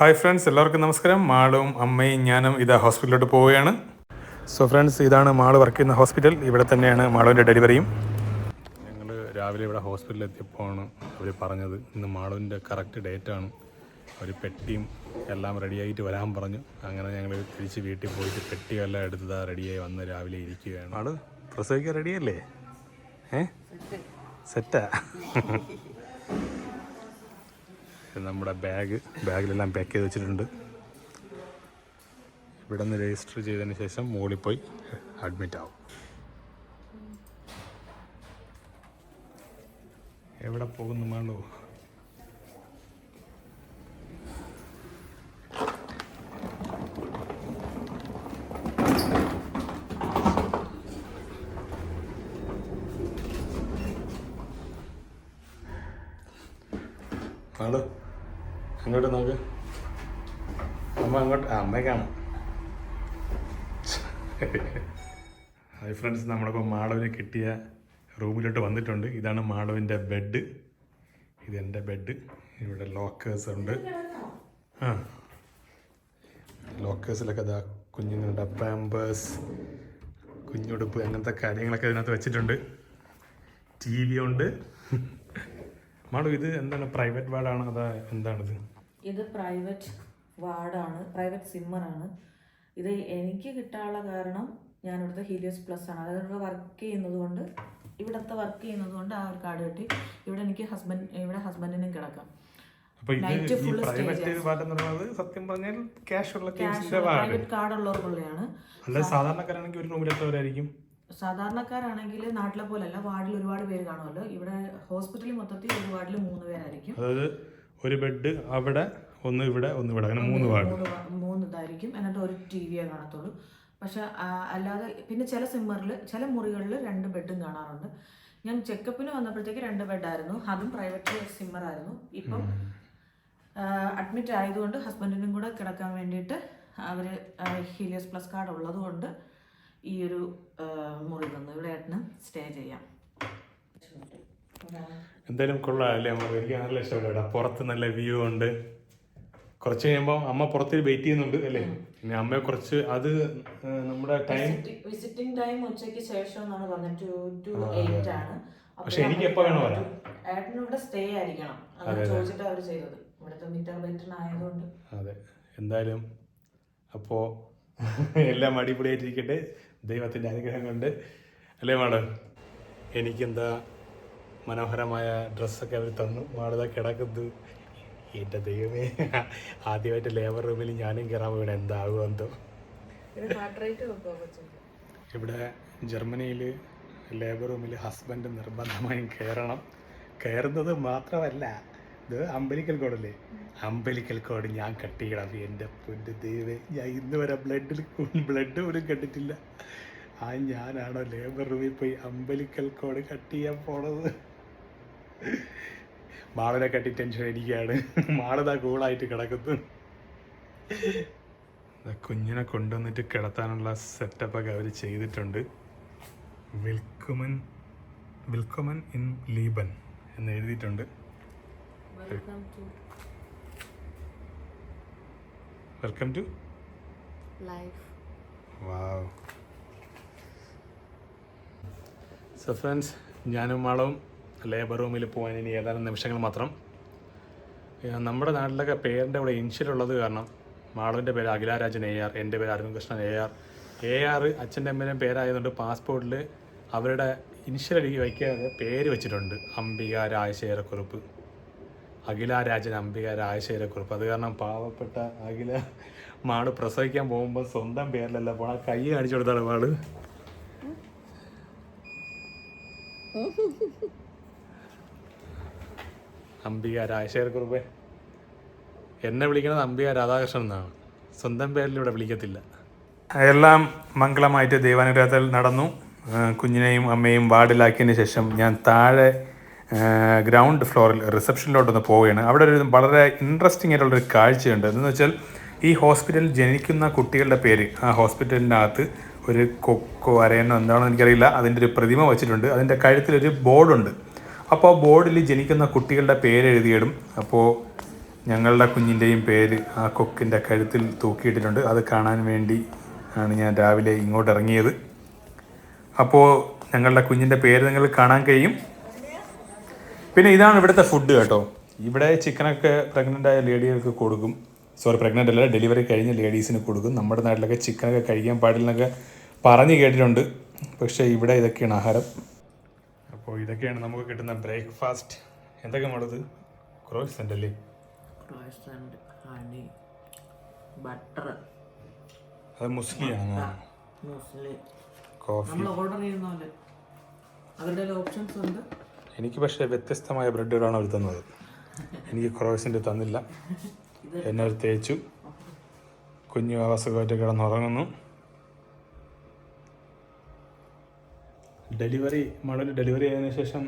Hi friends എല്ലാവർക്കും നമസ്കാരം. മാളും അമ്മയും ഞാനും ഇതാ ഹോസ്പിറ്റലിലോട്ട് പോവുകയാണ്. സോ ഫ്രണ്ട്സ് ഇതാണ് മാൾ വർക്ക് ചെയ്യുന്ന ഹോസ്പിറ്റൽ ഇവിടെ തന്നെയാണ് മാളുവിന്റെ ഡെലിവറിയും ഞങ്ങൾ രാവിലെ ഇവിടെ ഹോസ്പിറ്റലിൽ എത്തിയപ്പോഴാണ് അവർ പറഞ്ഞത്. ഇന്ന് മാളുവിന്റെ കറക്റ്റ് ഡേറ്റ് ആണ്. അവർ പെട്ടിയും എല്ലാം റെഡിയായിട്ട് വരാൻ പറഞ്ഞു. അങ്ങനെ ഞങ്ങൾ തിരിച്ച് വീട്ടിൽ പോയിട്ട് പെട്ടിയെല്ലാം എടുത്തതാ റെഡിയായി വന്ന് രാവിലെ ഇരിക്കുകയാണ്. ആൾ പ്രസവിക്കാൻ റെഡിയല്ലേ ഏ? സെറ്റാ നമ്മുടെ ബാഗ് ബാഗിലെല്ലാം പാക്ക് ചെയ്ത് വെച്ചിട്ടുണ്ട്. ഇവിടെ നിന്ന് രജിസ്റ്റർ ചെയ്തതിന് ശേഷം മുകളിൽ പോയി അഡ്മിറ്റ് ആവും. എവിടെ പോകുന്നു മാളു? മാളു അങ്ങോട്ട് നോക്ക്. അമ്മ അങ്ങോട്ട് അമ്മയെ കാണാം. ഹായ് ഫ്രണ്ട്സ് നമ്മളിപ്പോൾ മാളവിനെ കിട്ടിയ റൂമിലോട്ട് വന്നിട്ടുണ്ട്. ഇതാണ് മാളവിന്റെ ബെഡ് ഇത് എന്റെ ബെഡ് ഇവിടെ ലോക്കേഴ്സ് ഉണ്ട്. ആ. ലോക്കേഴ്സിലൊക്കെ ഇതാ കുഞ്ഞുങ്ങളുടെ പാമ്പേഴ്സ് കുഞ്ഞുടുപ്പ് അങ്ങനത്തെ കാര്യങ്ങളൊക്കെ ഇതിനകത്ത് വെച്ചിട്ടുണ്ട്. ടി വി ഉണ്ട്. മാളു ഇത് എന്താണ് പ്രൈവറ്റ് വാർഡാണ് അതാ എന്താണിത് ഇത്? പ്രൈവറ്റ് വാർഡാണ് പ്രൈവറ്റ് സിമ്മറാണ് ഇത് എനിക്ക് കിട്ടാനുള്ള കാരണം ഞാൻ ഇവിടുത്തെ ഹീലിയോസ് പ്ലസ് ആണ്. അതായത് ഇവിടെ വർക്ക് ചെയ്യുന്നത് കൊണ്ട് ഇവിടുത്തെ വർക്ക് ചെയ്യുന്നത് കൊണ്ട് ആ ഒരു കാർഡ് കിട്ടി. ഇവിടെ എനിക്ക് ഹസ്ബൻഡ് ഇവിടെ ഹസ്ബൻഡിനും കിടക്കാം. സത്യം പറഞ്ഞാൽ ക്യാഷ് ഉള്ള അല്ല സാധാരണക്കാരാണെങ്കിൽ ഒരു റൂമിൽ എത്രവരായിരിക്കും സാധാരണക്കാരാണെങ്കിൽ നാട്ടിലെ പോലെയല്ല വാർഡിൽ ഒരുപാട് പേര് കാണുമല്ലോ. ഇവിടെ ഹോസ്പിറ്റലിൽ മൊത്തത്തിൽ ഒരു വാർഡിൽ മൂന്ന് പേരായിരിക്കും. അതായത് ഒരു ബെഡ് അവിടെ ഒന്ന് ഇവിടെ ഒന്ന് ഇവിടെ. അങ്ങനെ മൂന്ന് വാർഡ്. മൂന്ന് ഇതായിരിക്കും. എന്നിട്ട് ഒരു ടി വിയെ കാണത്തുള്ളൂ. പക്ഷെ അല്ലാതെ പിന്നെ ചില സിമ്മറിൽ ചില മുറികളിൽ രണ്ട് ബെഡും കാണാറുണ്ട്. ഞാൻ ചെക്കപ്പിന് വന്നപ്പോഴത്തേക്ക് രണ്ട് ബെഡായിരുന്നു. അതും പ്രൈവറ്റ് സിമ്മറായിരുന്നു. ഇപ്പം അഡ്മിറ്റ് ആയതുകൊണ്ട് ഹസ്ബൻഡിനും കൂടെ കിടക്കാൻ വേണ്ടിയിട്ട് അവർ ഹീലിയസ് പ്ലസ് കാർഡ് ഉള്ളത് കൊണ്ട് ഈ ഒരു മുറി തന്നു ഇവിടെ ഏട്ടന് സ്റ്റേ ചെയ്യാം. എന്തായാലും കൊള്ളാമല്ലേ അമ്മ? എനിക്ക് നല്ല ഇഷ്ടപ്പെട്ടു ഇവിടെ പുറത്ത് നല്ല വ്യൂ ഉണ്ട്. കുറച്ച് കഴിയുമ്പോൾ അമ്മ പുറത്ത് വെയിറ്റ് ചെയ്യുന്നുണ്ട് അല്ലേ? പിന്നെ അമ്മയെ കുറച്ച് അത് നമ്മുടെ ടൈം വിസിറ്റിംഗ് ടൈം ഉച്ചയ്ക്ക് ശേഷം എന്നാണ് പറഞ്ഞത്. ടു ടു എയ്റ്റ് ആണ്. പക്ഷെ എനിക്ക് എപ്പോ വേണോ വരാം? ഏട്ടന് ഇവിടെ സ്റ്റേ ആയിരിക്കണം. ചോദിച്ചിട്ട് അവർ ചെയ്തത്. ഇവിടുത്തെ മീറ്റർ ബെറ്റർ ആയതുകൊണ്ട്. അതെ. എന്തായാലും അപ്പോ എല്ലാം അടിപൊളിയായിട്ടിരിക്കട്ടെ. ദൈവത്തിന്റെ അനുഗ്രഹം കൊണ്ട്. അല്ലേ മാഡ്? എനിക്കെന്താ മനോഹരമായ ഡ്രസ്സൊക്കെ അവർ തന്നു. മാളിത കിടക്കുന്നത്. എന്റെ ദൈവമേ ആദ്യമായിട്ട് ലേബർ റൂമിൽ ഞാനും കയറാൻ വീണ എന്താകും എന്തോ. ഇവിടെ ജർമ്മനിയിൽ ലേബർ റൂമിൽ ഹസ്ബൻഡ് നിർബന്ധമായും കയറണം. കയറുന്നത് മാത്രമല്ല ഇത് അമ്പലിക്കൽ കോടല്ലേ? അമ്പലിക്കൽ കോട് ഞാൻ കട്ട് ചെയ്യണം എന്റെ പൊന്റെ ദൈവേ ഞാൻ ഇന്ന് വരെ ബ്ലഡിൽ ബ്ലഡ് പോലും കണ്ടിട്ടില്ല. ആ ഞാനാണോ ലേബർ റൂമിൽ പോയി അമ്പലിക്കൽ കോട് കട്ട് ചെയ്യാൻ പോണത്? മാളിനെ കട്ടി ടെൻഷൻ അടിക്കുകയാണ്. മാളിതാ കൂളായിട്ട് കിടക്കുന്നു. കുഞ്ഞിനെ കൊണ്ടുവന്നിട്ട് കിടത്താനുള്ള സെറ്റപ്പൊക്കെ അവർ ചെയ്തിട്ടുണ്ട്. വിൽക്കുമൻ വിൽക്കുമൻ ഇൻ ലീബൻ എന്ന് എഴുതിയിട്ടുണ്ട്. Welcome to life wow so friends ഞാനും മാളവും ലേബർ റൂമിൽ പോകാൻ ഇനി ഏതാനും നിമിഷങ്ങൾ മാത്രം. നമ്മുടെ നാട്ടിലൊക്കെ പേരിന്റെ അവിടെ ഇൻഷ്യൽ ഉള്ളത് കാരണം മാളവിന്റെ പേര് അഖിലാരാജൻ എ ആർ എന്റെ പേര് Arunkrishnan A R A R അച്ഛന്റെ അമ്മേന്റെ പേരായതുകൊണ്ട് പാസ്പോർട്ടിൽ അവരുടെ ഇൻഷ്യൽ അടിക്ക് വയ്ക്കാതെ പേര് വെച്ചിട്ടുണ്ട്. അംബിക രാജശേഖരക്കുറുപ്പ് അഖില രാജൻ അംബിക രാജശേഖരക്കുറുപ്പ് അത് കാരണം പാവപ്പെട്ട അഖില മാട് പ്രസവിക്കാൻ പോകുമ്പോൾ സ്വന്തം പേരിലല്ല പോണ കൈ കാണിച്ചു കൊടുത്താണ് മാട് അംബിക രാജശേഖരക്കുറുപ്പേ എന്നെ വിളിക്കുന്നത് അംബിക രാധാകൃഷ്ണൻ എന്നാണ്. സ്വന്തം പേരിൽ ഇവിടെ വിളിക്കത്തില്ല. എല്ലാം മംഗളമായിട്ട് ദൈവാനുഗ്രഹത്തിൽ നടന്നു. കുഞ്ഞിനെയും അമ്മയും വാർഡിലാക്കിയതിന് ശേഷം ഞാൻ താഴെ ഗ്രൗണ്ട് ഫ്ലോറിൽ റിസപ്ഷനിലോട്ടൊന്ന് പോവുകയാണ്. അവിടെ ഒരു വളരെ ഇൻട്രസ്റ്റിംഗ് ആയിട്ടുള്ളൊരു കാഴ്ചയുണ്ട്. എന്ന് വെച്ചാൽ ഈ ഹോസ്പിറ്റലിൽ ജനിക്കുന്ന കുട്ടികളുടെ പേര് ആ ഹോസ്പിറ്റലിന്റെ അകത്ത് ഒരു കൊക്കോ അരയനോ എന്താണെന്ന് എനിക്കറിയില്ല. അതിന്റെ ഒരു പ്രതിമ വെച്ചിട്ടുണ്ട്. അതിന്റെ കഴുത്തിലൊരു ബോർഡുണ്ട്. അപ്പോൾ ആ ബോർഡിൽ ജനിക്കുന്ന കുട്ടികളുടെ പേര് എഴുതിയിടും. അപ്പോൾ ഞങ്ങളുടെ കുഞ്ഞിന്റെയും പേര് ആ കൊക്കിന്റെ കഴുത്തിൽ തൂക്കിയിട്ടിട്ടുണ്ട്. അത് കാണാൻ വേണ്ടി ആണ് ഞാൻ രാവിലെ ഇങ്ങോട്ട് ഇറങ്ങിയത്. അപ്പോൾ ഞങ്ങളുടെ കുഞ്ഞിന്റെ പേര് നിങ്ങൾ കാണാൻ കഴിയും. പിന്നെ ഇതാണ് ഇവിടുത്തെ ഫുഡ് കേട്ടോ. ഇവിടെ ചിക്കനൊക്കെ പ്രഗ്നന്റ് ആയ ലേഡികൾക്ക് കൊടുക്കും. സോറി പ്രഗ്നന്റ് അല്ല ഡെലിവറി കഴിഞ്ഞ ലേഡീസിന് കൊടുക്കും. നമ്മുടെ നാട്ടിലൊക്കെ ചിക്കനൊക്കെ കഴിക്കാൻ പാടില്ലെന്നൊക്കെ പറഞ്ഞു കേട്ടിട്ടുണ്ട്. പക്ഷേ ഇവിടെ ഇതൊക്കെയാണ് ആഹാരം. അപ്പോൾ ഇതൊക്കെയാണ് നമുക്ക് കിട്ടുന്ന ബ്രേക്ക്ഫാസ്റ്റ് എന്തൊക്കെ നമ്മളത് ക്രോയിസന്റ് അല്ലേ? ഹണി ബട്ടർ അത് മുസ്ലിം കോഫി നമ്മൾ ഓർഡർ ചെയ്യുന്ന പോലെ. അവരുടെ ഓപ്ഷൻസ് ഉണ്ട്. എനിക്ക് പക്ഷേ വ്യത്യസ്തമായ ബ്രെഡുകളാണ് അവർ തന്നത്. എനിക്ക് ക്രോസിന്റെ തന്നില്ല. എന്നെ അവർ തേച്ചു. കുഞ്ഞു ആവാസമായിട്ട് കിടന്നുറങ്ങുന്നു ഡെലിവറി മോഡൽ ഡെലിവറി ആയതിനു ശേഷം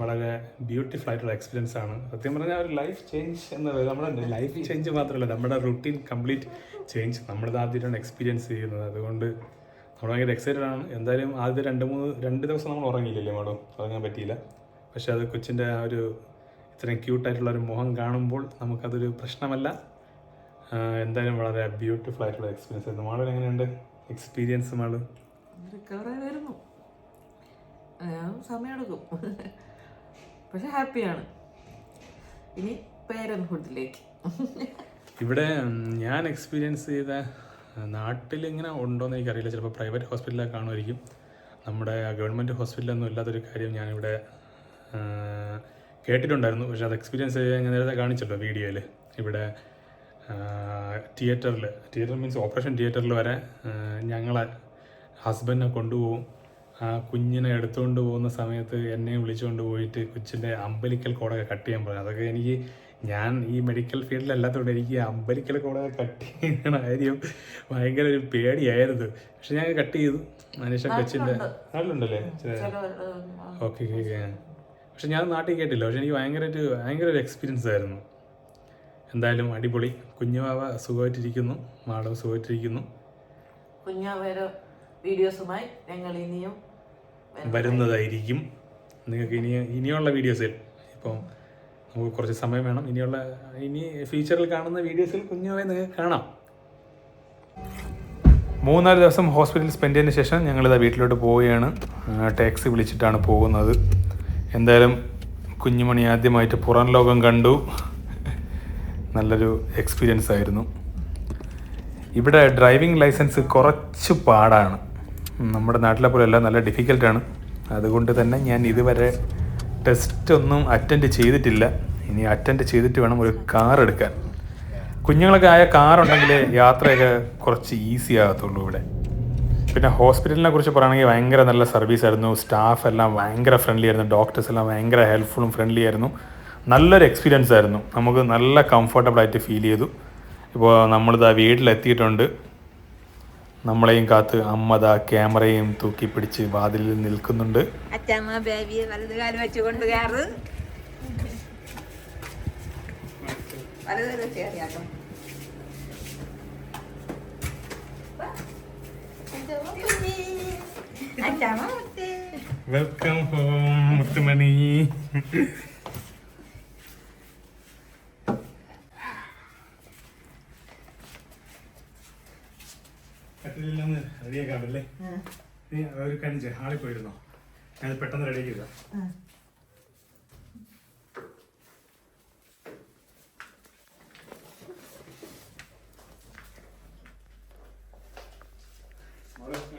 വളരെ ബ്യൂട്ടിഫുൾ ആയിട്ടുള്ള എക്സ്പീരിയൻസ് ആണ്. സത്യം പറഞ്ഞാൽ ഒരു ലൈഫ് ചേഞ്ച് എന്നത് നമ്മുടെ ലൈഫ് ചേഞ്ച് മാത്രമല്ല നമ്മുടെ റുട്ടീൻ കംപ്ലീറ്റ് ചേഞ്ച് നമ്മളിത് ആദ്യമായിട്ടാണ് എക്സ്പീരിയൻസ് ചെയ്യുന്നത്. അതുകൊണ്ട് നമ്മൾ ഭയങ്കര എക്സൈറ്റഡ് ആണ്. എന്തായാലും ആദ്യത്തെ രണ്ട് മൂന്ന് രണ്ട് ദിവസം നമ്മൾ ഉറങ്ങിയില്ലല്ലേ മാഡം ഉറങ്ങാൻ പറ്റിയില്ല. പക്ഷേ അത് കൊച്ചിന്റെ ആ ഒരു ഇത്രയും ക്യൂട്ടായിട്ടുള്ള ഒരു മുഖം കാണുമ്പോൾ നമുക്കതൊരു പ്രശ്നമല്ല. എന്തായാലും വളരെ ബ്യൂട്ടിഫുൾ ആയിട്ടുള്ള എക്സ്പീരിയൻസ് ആയിരുന്നു. മാളൂർ എങ്ങനെയുണ്ട്? എക്സ്പീരിയൻസ് മാൾ? വരുന്നു സമയമെടുക്കും പക്ഷെ ഹാപ്പിയാണ് ഇനി പേരൻഹുഡിലേക്ക് ഇവിടെ ഞാൻ എക്സ്പീരിയൻസ് ചെയ്ത നാട്ടിൽ ഇങ്ങനെ ഉണ്ടോയെന്ന് എനിക്കറിയില്ല ചിലപ്പോൾ പ്രൈവറ്റ് ഹോസ്പിറ്റലിലൊക്കെ കാണുമായിരിക്കും. നമ്മുടെ ഗവൺമെന്റ് ഹോസ്പിറ്റലൊന്നും ഇല്ലാത്തൊരു കാര്യം ഞാനിവിടെ കേട്ടിട്ടുണ്ടായിരുന്നു. പക്ഷേ അത് എക്സ്പീരിയൻസ് ചെയ്യാൻ ഞാൻ നേരത്തെ കാണിച്ചല്ലോ വീഡിയോയിൽ ഇവിടെ തിയേറ്ററിൽ തിയേറ്റർ മീൻസ് ഓപ്പറേഷൻ തിയേറ്ററിൽ വരെ ഞങ്ങളെ ഹസ്ബൻഡിനെ കൊണ്ടുപോകും. ആ കുഞ്ഞിനെ എടുത്തുകൊണ്ട് പോകുന്ന സമയത്ത് എന്നെ വിളിച്ചുകൊണ്ട് പോയിട്ട് കൊച്ചിന്റെ അമ്പലിക്കൽ കോടൊക്കെ കട്ട് ചെയ്യാൻ പറഞ്ഞു. അതൊക്കെ എനിക്ക് ഞാൻ ഈ മെഡിക്കൽ ഫീൽഡിലല്ലാത്തതുകൊണ്ട് എനിക്ക് അമ്പലിക്കൽ കോടൊക്കെ കട്ട് ചെയ്യുന്ന കാര്യം ഭയങ്കര ഒരു പേടിയായിരുന്നു. പക്ഷെ ഞാൻ കട്ട് ചെയ്തു. അതിനുശേഷം കൊച്ചിന്റെ നാട്ടിലുണ്ടല്ലേ? ഓക്കെ ഓക്കെ പക്ഷെ ഞാൻ നാട്ടിൽ കേട്ടില്ല. പക്ഷെ എനിക്ക് ഭയങ്കരമായിട്ട് ഭയങ്കര ഒരു എക്സ്പീരിയൻസ് ആയിരുന്നു. എന്തായാലും അടിപൊളി. കുഞ്ഞുവാവ സുഖമായിട്ടിരിക്കുന്നു. മാഡം സുഖമായിട്ടിരിക്കുന്നു. വീഡിയോസുമായി ഞങ്ങൾ ഇനിയും വരുന്നതായിരിക്കും. നിങ്ങൾക്ക് ഇനി ഇനിയുള്ള വീഡിയോസിൽ ഇപ്പം നമുക്ക് കുറച്ച് സമയം വേണം. ഇനിയുള്ള ഇനി ഫ്യൂച്ചറിൽ കാണുന്ന വീഡിയോസിൽ കുഞ്ഞുമായി നിങ്ങൾക്ക് കാണാം. മൂന്നാൽ ദിവസം ഹോസ്പിറ്റലിൽ സ്പെൻഡ് ചെയ്തതിന് ശേഷം ഞങ്ങളിതാ വീട്ടിലോട്ട് പോവുകയാണ്. ടാക്സി വിളിച്ചിട്ടാണ് പോകുന്നത്. എന്തായാലും കുഞ്ഞുമണി ആദ്യമായിട്ട് പുറം ലോകം കണ്ടു. നല്ലൊരു എക്സ്പീരിയൻസ് ആയിരുന്നു. ഇവിടെ ഡ്രൈവിംഗ് ലൈസൻസ് കുറച്ച് പാടാണ്. നമ്മുടെ നാട്ടിലെ പോലെ പോലെയല്ല നല്ല ഡിഫിക്കൽട്ടാണ് അതുകൊണ്ട് തന്നെ ഞാൻ ഇതുവരെ ടെസ്റ്റ് ഒന്നും അറ്റൻഡ് ചെയ്തിട്ടില്ല. ഇനി അറ്റൻഡ് ചെയ്തിട്ട് വേണം ഒരു കാർ എടുക്കാൻ. കുഞ്ഞുങ്ങളൊക്കെ ആയ കാർ ഉണ്ടെങ്കിൽ യാത്രയൊക്കെ കുറച്ച് ഈസി ആകത്തുള്ളൂ ഇവിടെ. പിന്നെ ഹോസ്പിറ്റലിനെ കുറിച്ച് പറയുകയാണെങ്കിൽ ഭയങ്കര നല്ല സർവീസ് ആയിരുന്നു. സ്റ്റാഫ് എല്ലാം ഭയങ്കര ഫ്രണ്ട്ലി ആയിരുന്നു. ഡോക്ടേഴ്സ് എല്ലാം ഭയങ്കര ഹെൽപ്ഫുള്ളും ഫ്രണ്ട്ലി ആയിരുന്നു. നല്ലൊരു എക്സ്പീരിയൻസ് ആയിരുന്നു. നമുക്ക് നല്ല കംഫർട്ടബിൾ ആയിട്ട് ഫീൽ ചെയ്തു. ഇപ്പോൾ നമ്മളിതാ വീട്ടിലെത്തിയിട്ടുണ്ട്. നമ്മളെയും കാത്ത് അമ്മത ക്യാമറയും തൂക്കി പിടിച്ച് വാതിലിൽ നിൽക്കുന്നുണ്ട്. അച്ഛമ്മ ബേബിയെ കയറ് അച്ഛമ്മ മുത്തേ വെൽക്കം ഹോം മുത്തുമണി റെഡിയാക്കാമല്ലേ നീ ഒരു കഞ്ച് ഹാളിൽ പോയിരുന്നോ ഞാൻ പെട്ടെന്ന് റെഡിയാക്കി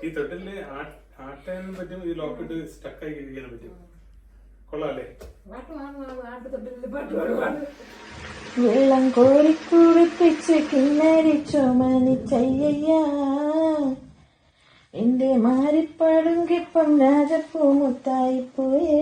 ഈ തൊട്ടിൽ ആട്ടാനും പറ്റും ഈ ലോക്ക് ഇട്ട് സ്റ്റക്കായി കഴിക്കാനും പറ്റും. കൊള്ളാല്ലേ? വെള്ളം കോരി കിന്നരി ചുമനി ചുമനിച്ചയ്യ എന്റെ മാറിപ്പടുങ്കിപ്പം രാജപ്പൂ മുത്തായി പോയേ